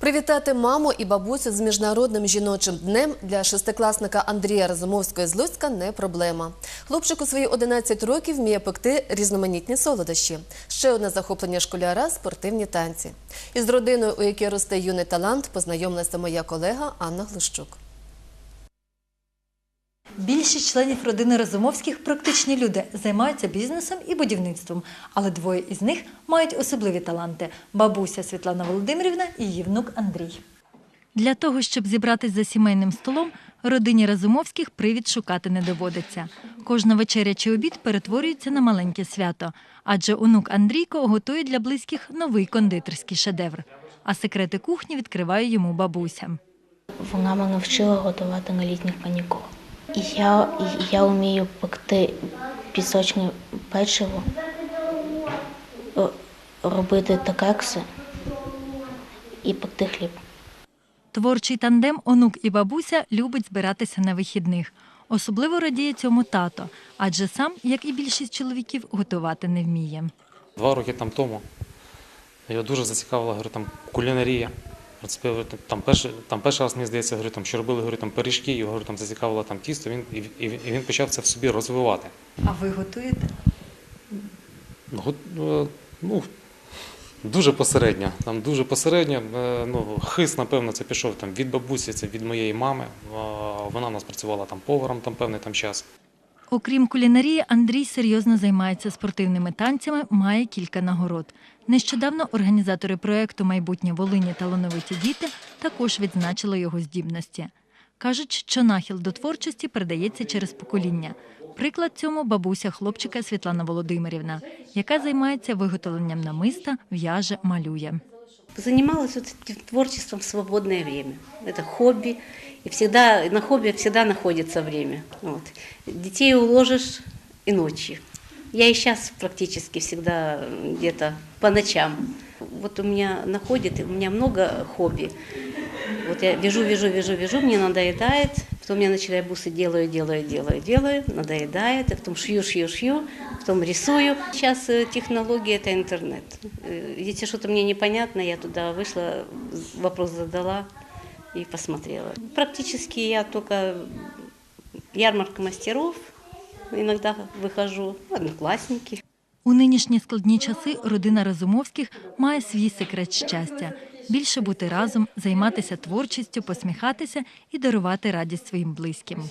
Привітати маму і бабусю з міжнародним жіночим днем для шестикласника Андрія Разумовського з Луцька не проблема. Хлопчик у свої 11 років вміє пекти різноманітні солодощі. Ще одне захоплення школяра спортивні танці. Із родиною, у якій росте юний талант, познайомилася моя колега Анна Глущук. Більшість членів родини Разумовських практичні люди, займаються бізнесом і будівництвом. Але двоє із них мають особливі таланти – бабуся Світлана Володимирівна і її внук Андрій. Для того, щоб зібратись за сімейним столом, родині Разумовських привід шукати не доводиться. Кожна вечеря чи обід перетворюється на маленьке свято, адже онук Андрійко готує для близьких новий кондитерський шедевр. А секрети кухні відкриває йому бабуся. Вона мене вчила готувати на літніх канікулах. І я, я вмію пекти пісочне печиво, е, робити такекси і пекти хліб. Творчий тандем онук і бабуся любить збиратися на вихідних. Особливо радіє цьому тато, адже сам, як і більшість чоловіків, готувати не вміє. Два роки там тому його дуже зацікавила говорю, там, кулінарія. Принципі, там, перший, там перший раз, мені здається, говорю, там, що робили говорю, там, пиріжки, його говорю, там, зацікавило там, тісто, він, і, і, і він почав це в собі розвивати. А ви готуєте? Ну, го- е, ну, дуже посередньо. Там дуже посередньо. е, Ну, хист, напевно, це пішов там, від бабусі, це від моєї мами. Е, Вона у нас працювала там поваром там, певний там час. Окрім кулінарії, Андрій серйозно займається спортивними танцями, має кілька нагород. Нещодавно організатори проєкту Майбутнє Волині талановиті діти також відзначили його здібності. Кажуть, що нахил до творчості передається через покоління. Приклад цьому бабуся хлопчика Світлана Володимирівна, яка займається виготовленням намиста, в'яже, малює. Занималась вот творчеством в свободное время. Это хобби. И всегда на хобби всегда находится время. Вот. Детей уложишь и ночью. Я и сейчас практически всегда где-то по ночам. Вот у меня находит, у меня много хобби. Вот я вяжу, вяжу, вяжу, вяжу, мне надоедает Потом я начинаю бусы делаю, делаю, делаю, делаю, надоедает. А потом шью, шью, шью, потом рисую. Сейчас э, технология – это интернет. Э, Если что-то мне непонятно, я туда вышла, вопрос задала и посмотрела. Практически я только ярмарка мастеров, иногда выхожу, одноклассники. У нинішні складні часи родина Разумовських має свій секрет щастя більше бути разом, займатися творчістю, посміхатися і дарувати радість своїм близьким.